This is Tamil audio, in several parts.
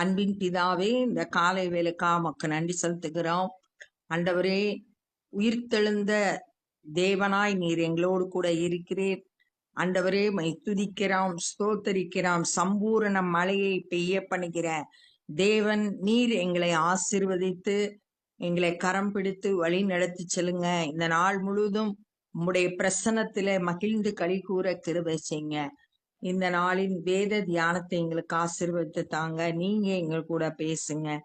அன்பின் பிதாவே இந்த காலை வேலைக்கா மக்கு நன்றி செலுத்துகிறோம். அண்டவரே உயிர்த்தெழுந்த தேவனாய் நீர் எங்களோடு கூட இருக்கிறீர். அண்டவரே மை துதிக்கிறோம் ஸ்தோத்தரிக்கிறோம் சம்பூரண மழையை பெய்ய பண்ணுகிற தேவன் நீர் எங்களை ஆசிர்வதித்து எங்களை கரம் பிடித்து வழி நடத்தி செல்லுங்க. இந்த நாள் முழுவதும் உம்முடைய பிரசன்னத்தில மகிழ்ந்து கழி கூற கிருபை செய்யுங்க. இந்த நாளின் வேத தியானத்தை எங்களுக்கு ஆசிர்வதித்து தாங்க. நீங்க எங்கள் கூட பேசுங்க.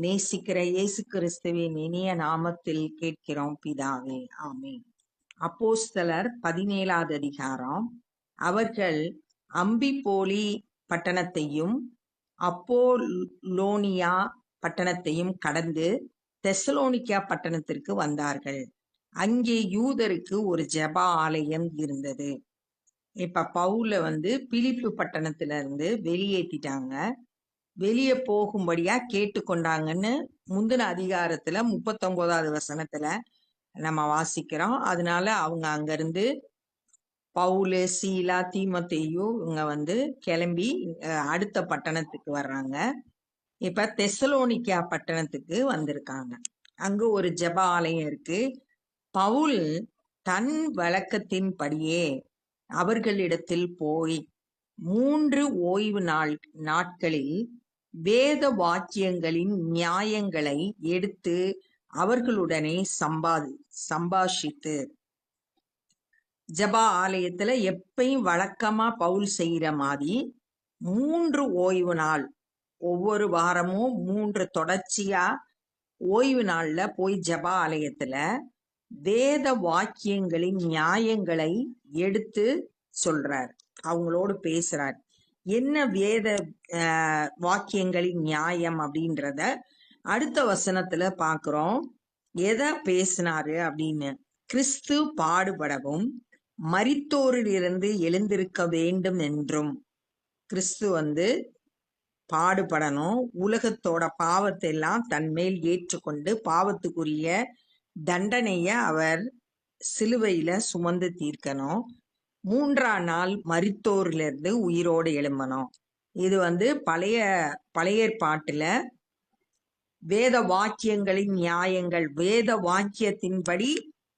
நேசிக்கிற இயேசு கிறிஸ்துவின் இனிய நாமத்தில் கேட்கிறோம் பிதாவே. ஆமீன். அப்போஸ்தலர் பதினேழாவது அதிகாரம். அவர்கள் அம்பிபோலி பட்டணத்தையும் அப்போலோனியா பட்டணத்தையும் கடந்து தெசலோனிக்கா பட்டணத்திற்கு வந்தார்கள். அங்கே யூதருக்கு ஒரு ஜப ஆலயம் இருந்தது. இப்ப பவுல வந்து பிலிப்பு பட்டணத்துல இருந்து வெளியேற்றிட்டாங்க வெளியே போகும்படியா கேட்டுக்கொண்டாங்கன்னு முந்தின அதிகாரத்துல முப்பத்தொன்பதாவது வசனத்துல நம்ம வாசிக்கிறோம். அதனால அவங்க அங்கிருந்து பவுலு சீலா தீமத்தையும் இவங்க வந்து கிளம்பி அடுத்த பட்டணத்துக்கு வர்றாங்க. இப்ப தெசலோனிக்கா பட்டணத்துக்கு வந்திருக்காங்க. அங்க ஒரு ஜப ஆலயம் இருக்கு. பவுல் தன் வழக்கத்தின்படியே அவர்களிடத்தில் போய் மூன்று ஓய்வு நாள் நாட்களில் வேத வாக்கியங்களின் நியாயங்களை எடுத்து அவர்களுடனே சம்பாதி சம்பாஷித்து ஜபா ஆலயத்துல எப்பயும் வழக்கமா பவுல் செய்யற மாதிரி மூன்று ஓய்வு நாள். ஒவ்வொரு வாரமும் மூன்று தொடர்ச்சியா ஓய்வு நாள்ல போய் ஜபா ஆலயத்துல வேத வாக்கியங்களின் நியாயங்களை எடுத்து சொல்றார். அவங்களோடு பேசுறார். என்ன வேத ஆஹ், வாக்கியங்களின் நியாயம் அப்படின்றத அடுத்த வசனத்துல பாக்குறோம். எதை பேசினாரு அப்படின்னு. கிறிஸ்து பாடுபடவும் மரித்தோரிலிருந்து எழுந்திருக்க வேண்டும் என்றும். கிறிஸ்து வந்து பாடுபடணும். உலகத்தோட பாவத்தை எல்லாம் தன்மேல் ஏற்றுக்கொண்டு பாவத்துக்குரிய தண்டனையை அவர் சிலுவையில் சுமந்து தீர்க்கணும். மூன்றாம் நாள் மரித்தோர்லேருந்து உயிரோடு எழும்பணும். இது வந்து பழைய பழைய பாட்டில் வேத வாக்கியங்களின் நியாயங்கள் வேத வாக்கியத்தின்படி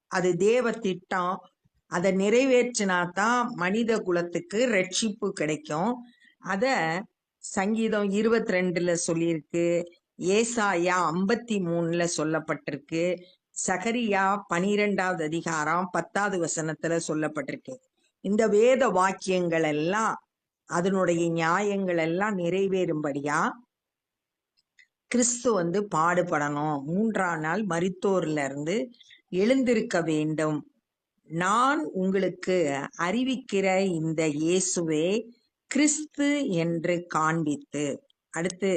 அது தேவ திட்டம் அதை நிறைவேற்றினாதான் மனித குலத்துக்கு ரட்சிப்பு கிடைக்கும். அத சங்கீதம் இருபத்தி ரெண்டுல சொல்லியிருக்கு ஏசாயா ஐம்பத்தி மூணுல சொல்லப்பட்டிருக்கு. சகரியா பனிரெண்டாவது அதிகாரம் பத்தாவது வசனத்துல சொல்லப்பட்டிருக்கு. இந்த வேத வாக்கியங்கள் எல்லாம் அதனுடைய நியாயங்கள் எல்லாம் நிறைவேறும்படியா கிறிஸ்து வந்து பாடுபடணும். மூன்றாம் நாள் மரித்தோர்ல இருந்து எழுந்திருக்க வேண்டும். நான் உங்களுக்கு அறிவிக்கிற இந்த இயேசுவே கிறிஸ்து என்று காண்பித்து. அடுத்து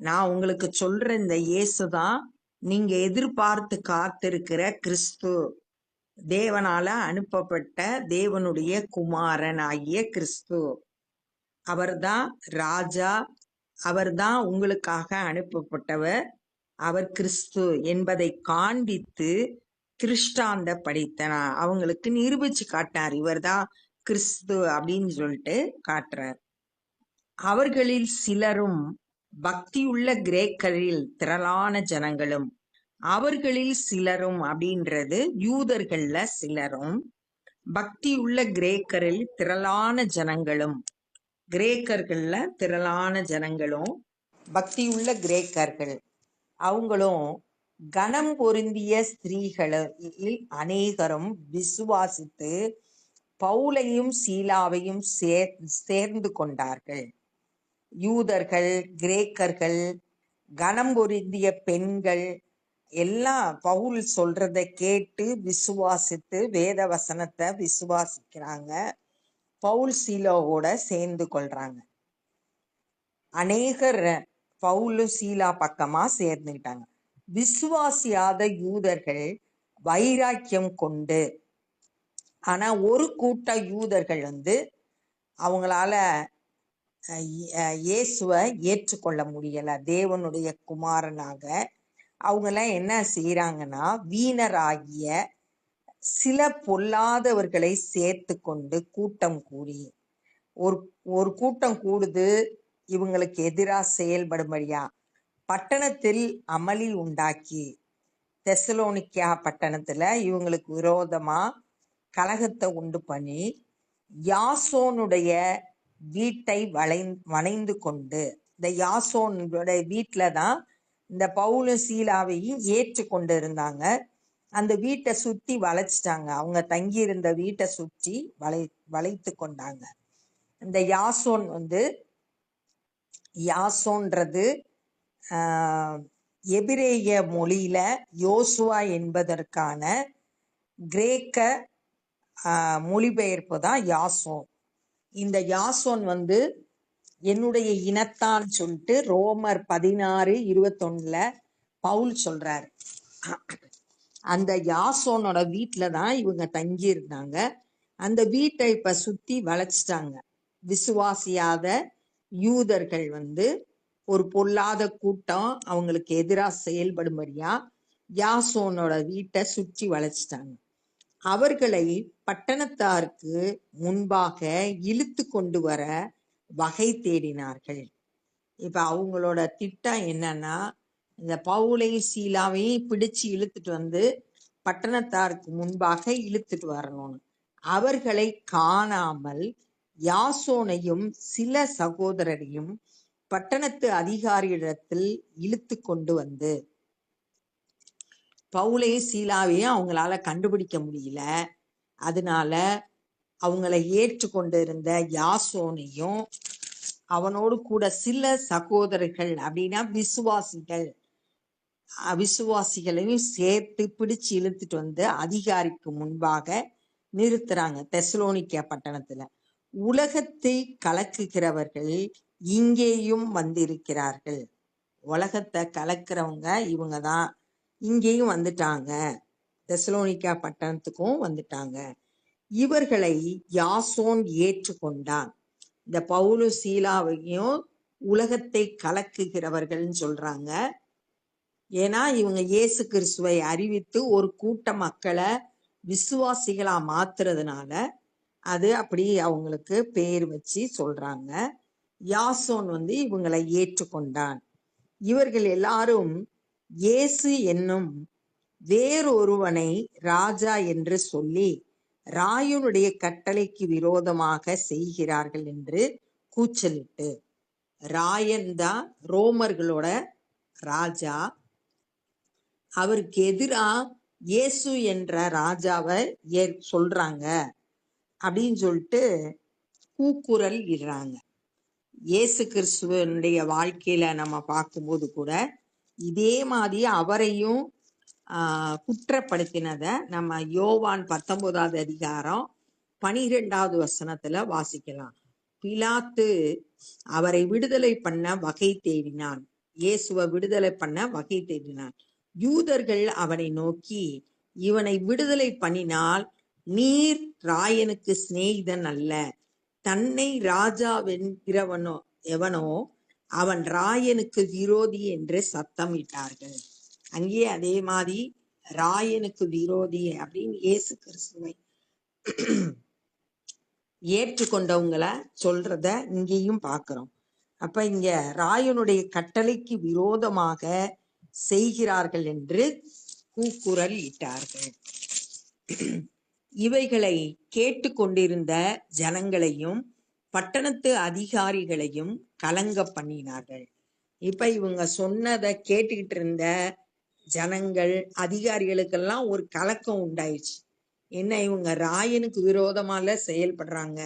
நான் உங்களுக்கு சொல்ற இந்த இயேசுதான் நீங்க எதிர்பார்த்து காத்திருக்கிற கிறிஸ்து. தேவனால அனுப்பப்பட்ட தேவனுடைய குமாரன் ஆகிய கிறிஸ்து. அவர்தான் ராஜா. அவர்தான் உங்களுக்காக அனுப்பப்பட்டவர். அவர் கிறிஸ்து என்பதை காண்பித்து திருஷ்டாந்த படித்தனா அவங்களுக்கு நிரூபிச்சு காட்டினார். இவர்தான் கிறிஸ்து அப்படின்னு சொல்லிட்டு காட்டுறார். அவர்களில் சிலரும் பக்தியுள்ள கிரேக்கரில் திரளான ஜனங்களும் அவர்களில் சிலரும் அப்படின்றது யூதர்கள்ல சிலரும் பக்தியுள்ள கிரேக்கரில் திரளான ஜனங்களும் கிரேக்கர்கள்ல திரளான ஜனங்களும் பக்தியுள்ள கிரேக்கர்கள். அவங்களும் கனம் பொருந்திய ஸ்திரீகளில் அநேகரும் விசுவாசித்து பவுலையும் சீலாவையும் சேர் சேர்ந்து கொண்டார்கள். யூதர்கள் கிரேக்கர்கள் கனம் பொருந்திய பெண்கள் எல்லாம் பவுல் சொல்றத கேட்டு விசுவாசித்து வேத வசனத்தை விசுவாசிக்கிறாங்க. பவுல் சீலாவோட சேர்ந்து கொள்றாங்க. அநேகர் பவுலு சீலா பக்கமா சேர்ந்துக்கிட்டாங்க. விசுவாசியாத யூதர்கள் வைராக்கியம் கொண்டு ஆனா ஒரு கூட்ட யூதர்கள் வந்து அவங்களால இயேசுவை ஏற்றுக்கொள்ள முடியல. தேவனுடைய குமாரனாக. அவங்கெல்லாம் என்ன செய்யறாங்கன்னா வீணராகிய சில பொல்லாதவர்களை சேர்த்து கொண்டு கூட்டம் கூடி ஒரு ஒரு கூட்டம் கூடுது இவங்களுக்கு எதிராக செயல்படும்படியா பட்டணத்தில் அமளி உண்டாக்கி தெசலோனிக்கியா பட்டணத்துல இவங்களுக்கு விரோதமா கலகத்தை உண்டு பண்ணி யாசோனுடைய வீட்டை வளை வணைந்து கொண்டு இந்த யாசோனுடைய வீட்டில் தான் இந்த பவுலும் சீலாவையும் ஏற்று கொண்டு இருந்தாங்க அந்த வீட்டை சுற்றி வளைச்சிட்டாங்க. அவங்க தங்கி இருந்த வீட்டை சுற்றி வளை வளைத்து கொண்டாங்க. இந்த யாசோன் வந்து யாசோன்றது எபிரேய மொழியில யோசுவா என்பதற்கான கிரேக்க மொழிபெயர்ப்பு தான் யாசோன். இந்த யாசோன் வந்து என்னுடைய இனத்தான் சொல்லிட்டு ரோமர் பதினாறு இருபத்தொன்னுல பவுல் சொல்றாரு. அந்த யாசோனோட வீட்டில தான் இவங்க தங்கி இருந்தாங்க. அந்த வீட்டை இப்ப சுத்தி வளைச்சிட்டாங்க விசுவாசியாத யூதர்கள் வந்து ஒரு பொல்லாத கூட்டம் அவங்களுக்கு எதிராக செயல்படும்படியா யாசோனோட வீட்டை சுற்றி வளைச்சிட்டாங்க அவர்களை பட்டணத்தாருக்கு முன்பாக இழுத்து கொண்டு வர வகை தேடினார்கள். இப்ப அவங்களோட திட்டம் என்னன்னா இந்த பவுலையும் சீலாவையும் பிடிச்சு இழுத்துட்டு வந்து பட்டணத்தாருக்கு முன்பாக இழுத்துட்டு வரணும்னு. அவர்களை காணாமல் யாசோனையும் சில சகோதரரையும் பட்டணத்து அதிகாரியிடத்தில் இழுத்து கொண்டு வந்து பவுலையும் சீலாவையும் அவங்களால கண்டுபிடிக்க முடியல. அதனால அவங்களை ஏற்றுக்கொண்டு இருந்த யாசோனையும் அவனோடு கூட சில சகோதரர்கள் அப்படின்னா விசுவாசிகள். விசுவாசிகளையும் சேர்த்து பிடிச்சு இழுத்துட்டு வந்து அதிகாரிக்கு முன்பாக நிறுத்துறாங்க தெசலோனிக்கா பட்டணத்துல. உலகத்தை கலக்குகிறவர்கள் இங்கேயும் வந்திருக்கிறார்கள். உலகத்தை கலக்கிறவங்க இவங்க தான் இங்கேயும் வந்துட்டாங்க. தெசலோனிக்கா பட்டணத்துக்கும் வந்துட்டாங்க. இவர்களை யாசோன் ஏற்றுக்கொண்டான். இந்த பவுலு சீலாவையும் உலகத்தை கலக்குகிறவர்கள்னு சொல்றாங்க. ஏன்னா இவங்க இயேசு கிறிஸ்துவை அறிவித்து ஒரு கூட்ட மக்களை விசுவாசிகளா மாத்துறதுனால அது அப்படி அவங்களுக்கு பேர் வச்சு சொல்றாங்க. யாசோன் வந்து இவங்களை ஏற்றுக்கொண்டான். இவர்கள் எல்லாரும் இயேசு என்னும் வேறொருவனை ராஜா என்று சொல்லி ராயனுடைய கட்டளைக்கு விரோதமாக செய்கிறார்கள் என்று கூச்சலிட்டு ராயன் தான் ரோமர்களோட ராஜா? அவருக்கு எதிரா இயேசு என்ற ராஜாவை ஏற் சொல்றாங்க அப்படின்னு சொல்லிட்டு கூக்குரல் இடுறாங்க. இயேசு கிறிஸ்துவனுடைய வாழ்க்கையில நம்ம பார்க்கும்போது கூட இதே மாதிரி அவரையும் ஆஹ், குற்றப்படுத்தினத நம்ம யோவான் பத்தொன்பதாவது அதிகாரம் பனிரெண்டாவது வசனத்துல வாசிக்கலாம். பிலாத்து அவரை விடுதலை பண்ண வகை தேடினான். இயேசுவை விடுதலை பண்ண வகை தேடினான். யூதர்கள் அவனை நோக்கி இவனை விடுதலை பண்ணினால் நீர் ராயனுக்கு சிநேகிதன் அல்ல. தன்னை ராஜாவென்கிறவனோ எவனோ அவன் ராயனுக்கு விரோதி என்று சத்தமிட்டார்கள். அங்கேயே அதே மாதிரி ராயனுக்கு விரோதி அப்படின்னு இயேசு கிறிஸ்துவை ஏற்றுக்கொண்டவங்கள சொல்றத இங்கேயும் பார்க்கிறோம். அப்ப இங்க ராயனுடைய கட்டளைக்கு விரோதமாக செய்கிறார்கள் என்று கூக்குரல் இட்டார்கள். இவைகளை கேட்டுக்கொண்டிருந்த ஜனங்களையும் பட்டணத்து அதிகாரிகளையும் கலங்க பண்ணினார்கள். இப்ப இவங்க சொன்னதை கேட்டுக்கிட்டு இருந்த ஜனங்கள் அதிகாரிகளுக்கெல்லாம் ஒரு கலக்கம் உண்டாயிடுச்சு. என்ன இவங்க ராயனுக்கு விரோதமால செயல்படுறாங்க?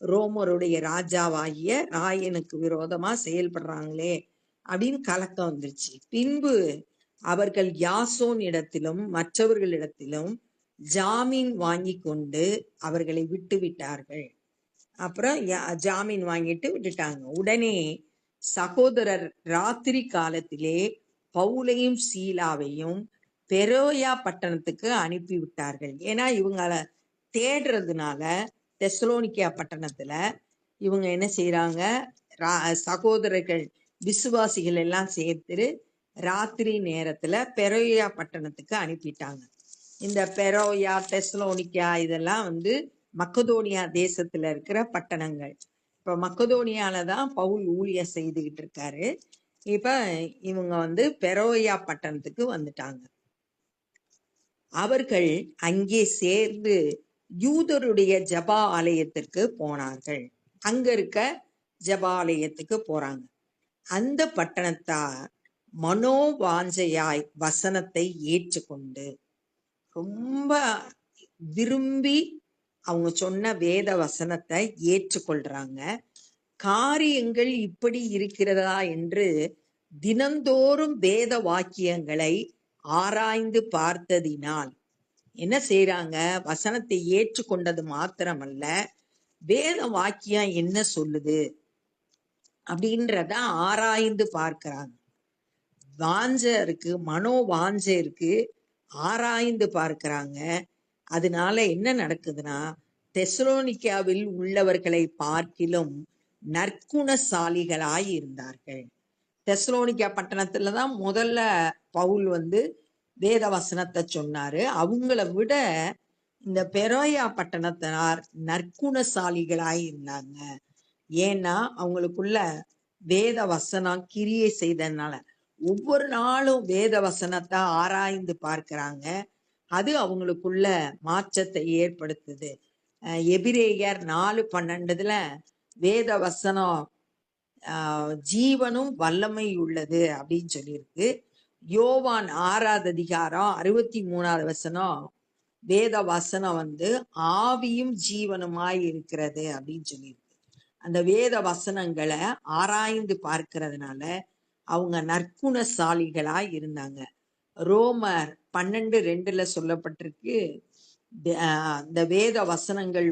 ரோமருடைய ராஜாவாகிய ராயனுக்கு விரோதமா செயல்படுறாங்களே அப்படின்னு கலக்கம் வந்துருச்சு. பின்பு அவர்கள் யாசோன் இடத்திலும் மற்றவர்களிடத்திலும் ஜாமீன் வாங்கி கொண்டு அவர்களை விட்டு விட்டார்கள் அப்புறம் யா- ஜாமீன் வாங்கிட்டு விட்டுட்டாங்க. உடனே சகோதரர் ராத்திரி காலத்திலே பவுலையும் சீலாவையும் பெரோயா பட்டணத்துக்கு அனுப்பி விட்டார்கள். ஏன்னா இவங்கள தேடுறதுனால தெசலோனிக்கியா பட்டணத்துல இவங்க என்ன செய்யறாங்க ரா- சகோதரர்கள் விசுவாசிகள் எல்லாம் சேர்த்து ராத்திரி நேரத்துல பெரோயா பட்டணத்துக்கு அனுப்பிட்டாங்க. இந்த பெரோயா தெசலோனிக்கா இதெல்லாம் வந்து மக்கதோனியா தேசத்துல இருக்கிற பட்டணங்கள். இப்ப மக்கதோனியால தான் பவுல் ஊழிய செய்துகிட்டு இருக்காரு. இப்ப இவங்க வந்து பெரோயா பட்டணத்துக்கு வந்துட்டாங்க. அவர்கள் அங்கே சேர்ந்து யூதருடைய ஜபா ஆலயத்திற்கு போனார்கள். அங்க இருக்க ஜபாலயத்துக்கு போறாங்க. அந்த பட்டணத்தார் மனோவாஞ்சையாய் வசனத்தை ஏற்றுக்கொண்டு ரொம்ப விரும்பி அவங்க சொன்ன வேத வசனத்தை ஏற்றுக்கொள்றாங்க. காரியங்கள் இப்படி இருக்கிறதா என்று தினந்தோறும் வேத வாக்கியங்களை ஆராய்ந்து பார்த்ததினால் என்ன செய்றாங்க? வசனத்தை ஏற்றுக்கொண்டது மாத்திரமல்ல வேத வாக்கியம் என்ன சொல்லுது? அப்படின்றத ஆராய்ந்து பார்க்கிறாங்க. வாஞ்ச இருக்கு மனோ வாஞ்ச இருக்கு ஆராய்ந்து பார்க்கிறாங்க. அதனால என்ன நடக்குதுன்னா தெசலோனிக்காவில் உள்ளவர்களை பார்க்கிலும் நற்குணசாலிகளாய் இருந்தார்கள். தெசலோனிக்கா பட்டணத்துல தான் முதல்ல பவுல் வந்து வேத வசனத்தை சொன்னாரு. அவங்கள விட இந்த பெரோயா பட்டணத்தினார் நற்குணசாலிகளாய் இருந்தாங்க. ஏன்னா அவங்களுக்குள்ள வேத வசனம் கிரியை செய்ததுனால ஒவ்வொரு நாளும் வேத வசனத்தை ஆராய்ந்து பார்க்கிறாங்க. அது அவங்களுக்குள்ள மாற்றத்தை ஏற்படுத்துது. எபிரேயர் நாலு பன்னெண்டுல வேத வசனம் ஆஹ் ஜீவனும் வல்லமை உள்ளது அப்படின்னு சொல்லியிருக்கு. யோவான் ஆறாவது அதிகாரம் அறுபத்தி மூணாவது வசனம் வேத வசனம் வந்து ஆவியும் ஜீவனுமாய் இருக்கிறது அப்படின்னு சொல்லியிருக்கு. அந்த வேத வசனங்களை ஆராய்ந்து பார்க்கறதுனால அவங்க நற்குணசாலிகளா இருந்தாங்க. ரோமர் பன்னெண்டு ரெண்டுல சொல்லப்பட்டிருக்கு. அந்த இந்த வேத வசனங்கள்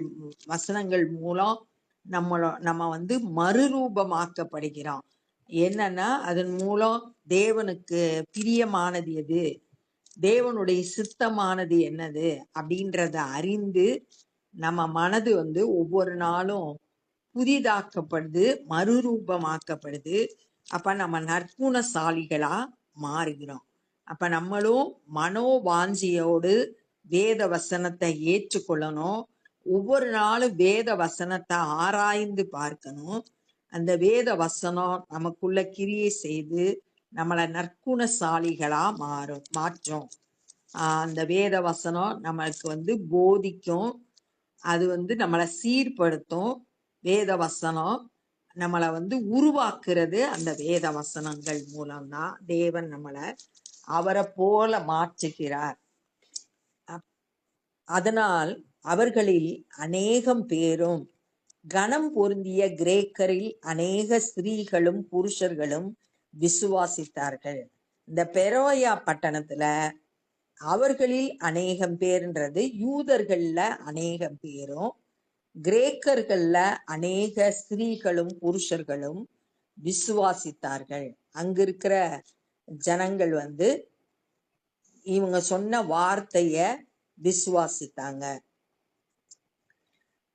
வசனங்கள் மூலம் நம்மளோ நம்ம வந்து மறுரூபமாக்கப்படுகிறோம். என்னன்னா அதன் மூலம் தேவனுக்கு பிரியமானது எது? தேவனுடைய சித்தமானது என்னது? அப்படின்றத அறிந்து நம்ம மனது வந்து ஒவ்வொரு நாளும் புதிதாக்கப்படுது மறுரூபமாக்கப்படுது. அப்ப நம்ம நற்குணசாலிகளா மாறுகிறோம். அப்ப நம்மளும் மனோவாஞ்சியோடு வேத வசனத்தை ஏற்றுக்கொள்ளணும். ஒவ்வொரு நாளும் வேத வசனத்தை ஆராய்ந்து பார்க்கணும். அந்த வேத வசனம் நமக்குள்ள கிரியை செய்து நம்மளை நற்குணசாலிகளா மாறும் மாற்றும். ஆஹ் அந்த வேத வசனம் நம்மளுக்கு வந்து போதிக்கும். அது வந்து நம்மளை சீர்படுத்தும். வேத வசனம் நம்மளை வந்து உருவாக்குறது அந்த வேத வசனங்கள் மூலம்தான். தேவன் நம்மளை அவரை போல மாற்றுகிறார். அதனால் அவர்களில் அநேகம் பேரும் கனம் பொருந்திய கிரேக்கரில் அநேக ஸ்திரீகளும் புருஷர்களும் விசுவாசித்தார்கள். இந்த பெரோயா பட்டணத்துல அவர்களில் அநேகம் பேர்ன்றது யூதர்கள்ல அநேகம் பேரும் கிரேக்கர்கள்ல அநேக ஸ்திரீகளும் புருஷர்களும் விசுவாசித்தார்கள். அங்க இருக்கிற ஜனங்கள் வந்து இவங்க சொன்ன வார்த்தைய விசுவாசித்தாங்க.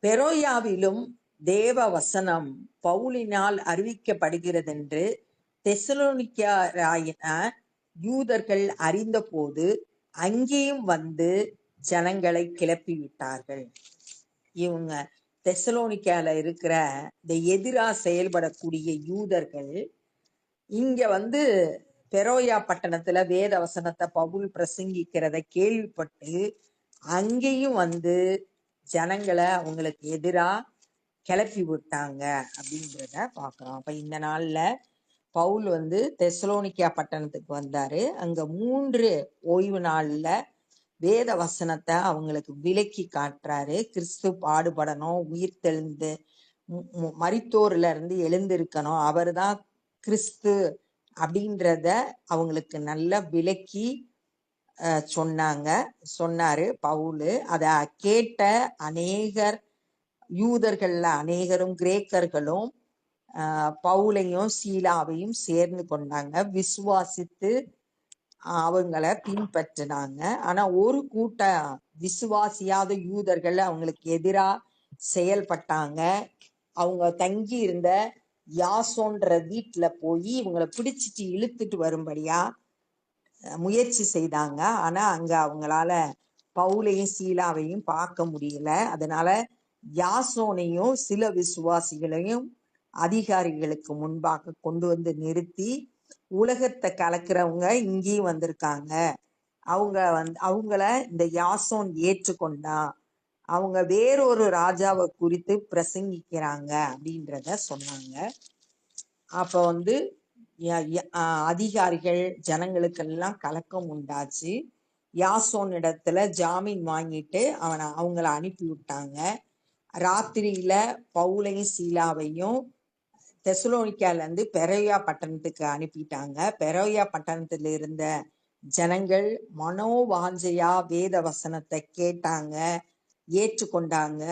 பெரோயாவிலும் தேவ வசனம் பவுலினால் அறிவிக்கப்படுகிறது என்று தெசலோனிக்காராயின யூதர்கள் அறிந்த போது அங்கேயும் வந்து ஜனங்களை கிளப்பி விட்டார்கள் இவங்க தெசலோனிக்கால இருக்கிற இந்த எதிரா செயல்படக்கூடிய யூதர்கள் இங்க வந்து பெரோயா பட்டணத்துல வேத வசனத்தை பவுல் பிரசங்கிக்கிறத கேள்விப்பட்டு அங்கேயும் வந்து ஜனங்களை அவங்களுக்கு எதிரா கிளப்பி விட்டாங்க அப்படின்றத பார்க்குறோம். அப்ப இந்த நாள்ல பவுல் வந்து தெசலோனிக்கா பட்டணத்துக்கு வந்தாரு. அங்க மூன்று ஓய்வு நாள்ல வேத வசனத்தை அவங்களுக்கு விலக்கி காட்டுறாரு. கிறிஸ்து பாடுபடணும் உயிர் தெழுந்து மு- எழுந்திருக்கணும் மரித்தோர்ல இருந்து எழுந்திருக்கணும். கிறிஸ்து அப்படின்றத அவங்களுக்கு நல்லா விலக்கி சொன்னாங்க. சொன்னாரு பவுலு. அதை கேட்ட அநேகர் யூதர்கள்ல அநேகரும் கிரேக்கர்களும் பவுலையும் சீலாவையும் சேர்ந்து கொண்டாங்க. விசுவாசித்து அவங்கள பின்பற்றினாங்க. ஆனா ஒரு கூட்டம் விசுவாசியாத யூதர்கள் அவங்களுக்கு எதிரா செயல்பட்டாங்க. அவங்க தங்கி இருந்த யாசோன்ற வீட்டுல போய் இவங்களை பிடிச்சிட்டு இழுத்துட்டு வரும்படியா முயற்சி செய்தாங்க. ஆனா அங்க அவங்களால பவுலையும் சீலாவையும் பார்க்க முடியல. அதனால யாசோனையும் சில விசுவாசிகளையும் அதிகாரிகளுக்கு முன்பாக கொண்டு வந்து நிறுத்தி உலகத்தை கலக்கிறவங்க இங்கேயும் வந்திருக்காங்க. அவங்க வந்து அவங்கள இந்த யாசோன் ஏற்றுக்கொண்டான் அவங்க வேறொரு ராஜாவை குறித்து பிரசங்கிக்கிறாங்க அப்படின்றத சொன்னாங்க. அப்ப வந்து ய- அதிகாரிகள் ஜனங்களுக்கெல்லாம் கலக்கம் உண்டாச்சு. யாசோன் இடத்துல ஜாமீன் வாங்கிட்டு அவனை அவங்கள அனுப்பி விட்டாங்க ராத்திரியில பவுலையும் சீலாவையும் தெசலோனிக்கால இருந்து பெரோயா பட்டணத்துக்கு அனுப்பிட்டாங்க. பெரோயா பட்டணத்துல இருந்த ஜனங்கள் மனோவாஞ்சையா வேத வசனத்தை கேட்டாங்க. ஏற்றுக்கொண்டாங்க.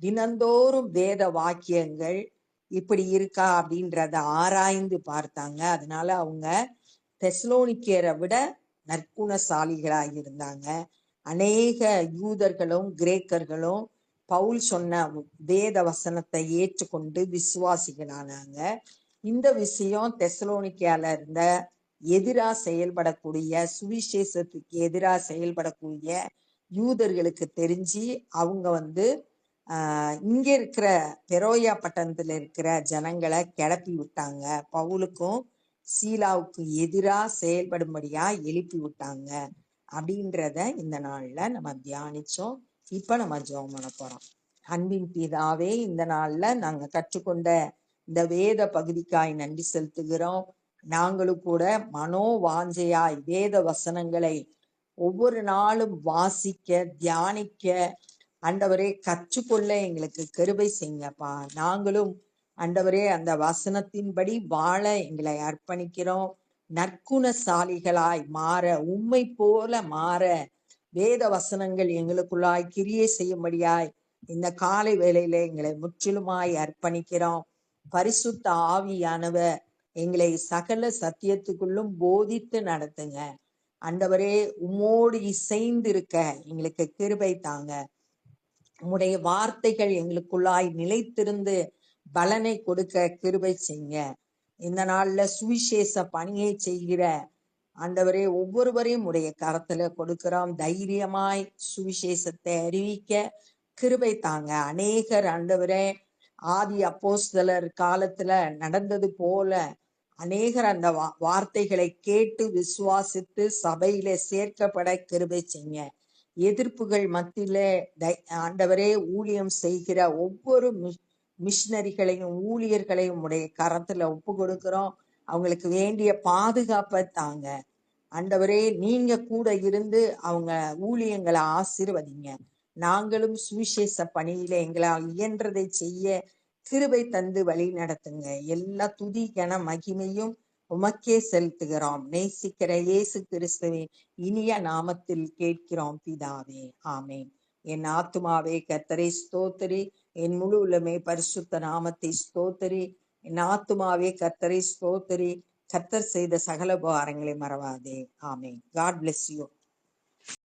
தினந்தோறும் வேத வாக்கியங்கள் இப்படி இருக்கா அப்படின்றத ஆராய்ந்து பார்த்தாங்க. அதனால அவங்க தெஸ்லோனிக்கியரை விட நற்குணசாலிகளாக இருந்தாங்க. அநேக யூதர்களும் கிரேக்கர்களும் பவுல் சொன்ன வேத வசனத்தை ஏற்றுக்கொண்டு விசுவாசிகளானாங்க. இந்த விஷயம் தெசலோனிக்கால இருந்த எதிரா செயல்படக்கூடிய சுவிசேஷத்துக்கு எதிரா செயல்படக்கூடிய யூதர்களுக்கு தெரிஞ்சு அவங்க வந்து ஆஹ் இங்க இருக்கிற பெரோயா பட்டணத்துல இருக்கிற ஜனங்களை கிளப்பி விட்டாங்க. பவுலுக்கும் சீலாவுக்கும் எதிரா செயல்படும்படியா எழுப்பி விட்டாங்க. அப்படின்றத இந்த நாள்ல நம்ம தியானிச்சோம். இப்ப நம்ம ஜோம் பண்ண போறோம். அன்பின் பிதாவே இந்த நாள்ல நாங்க கற்றுக்கொண்ட இந்த வேத பகுதிக்காய் நன்றி செலுத்துகிறோம். நாங்களும் கூட மனோ வாஞ்சையாய் வேத வசனங்களை ஒவ்வொரு நாளும் வாசிக்க தியானிக்க ஆண்டவரே கற்றுக்கொள்ள எங்களுக்கு கருவை செய்யுங்கப்பா. நாங்களும் ஆண்டவரே அந்த வசனத்தின்படி வாழ எங்களை அர்ப்பணிக்கிறோம். நற்குணசாலிகளாய் மாற உண்மை போல மாற வேத வசனங்கள் எங்களுக்குள்ளாய் கிரியை செய்யும்படியாய் இந்த காலை வேளையில எங்களை முற்றிலுமாய் அர்ப்பணிக்கிறோம். பரிசுத்த ஆவியானவ எங்களை சகல சத்தியத்துக்குள்ளும் போதித்து நடத்துங்க. ஆண்டவரே உம்மோடு இசைந்து இருக்க எங்களுக்கு கிருபை தாங்க. உம்முடைய வார்த்தைகள் எங்களுக்குள்ளாய் நிலைத்திருந்து பலனை கொடுக்க கிருபை செய்யுங்க. இந்த நாள்ல சுவிசேஷ பணியை செய்கிற ஆண்டவரே ஒவ்வொருவரையும் உடைய கரத்துல கொடுக்கிறோம். தைரியமாய் சுவிசேஷத்தை அறிவிக்க கிருபை தாங்க. அநேகர் ஆண்டவரே ஆதி அப்போஸ்தலர் காலத்துல நடந்தது போல அநேகர் அந்த வா- வார்த்தைகளை கேட்டு விசுவாசித்து சபையில சேர்க்கப்பட கிருபை செய்ய எதிர்ப்புகள் மத்தியில ஆண்டவரே ஊழியம் செய்கிற ஒவ்வொரு மிஷினரிகளையும் ஊழியர்களையும் உடைய கரத்துல ஒப்பு கொடுக்கிறோம். அவங்களுக்கு வேண்டிய பாதுகாப்பை தாங்க. ஆண்டவரே நீங்க கூட இருந்து அவங்க ஊழியங்களை ஆசீர்வதிங்க. நாங்களும் சுவிசேஷ பணியில எங்களால் இயன்றதை செய்ய கிருபை தந்து வழி நடத்துங்க. எல்லா துதி கன மகிமையும் உமக்கே செலுத்துகிறோம். நேசிக்கிற இயேசு கிறிஸ்துவின் இனிய நாமத்தில் கேட்கிறோம் பிதாவே. ஆமேன். என் ஆத்துமாவே கர்த்தரை ஸ்தோத்திரி. என் முழு உள்ளமே பரிசுத்த நாமத்தை ஸ்தோத்திரி. என் ஆத்துமாவே கர்த்தரை ஸ்தோத்திரி. கத்தர் செய்த சகல உபகாரங்களை மறவாதே. ஆமேன். God bless you.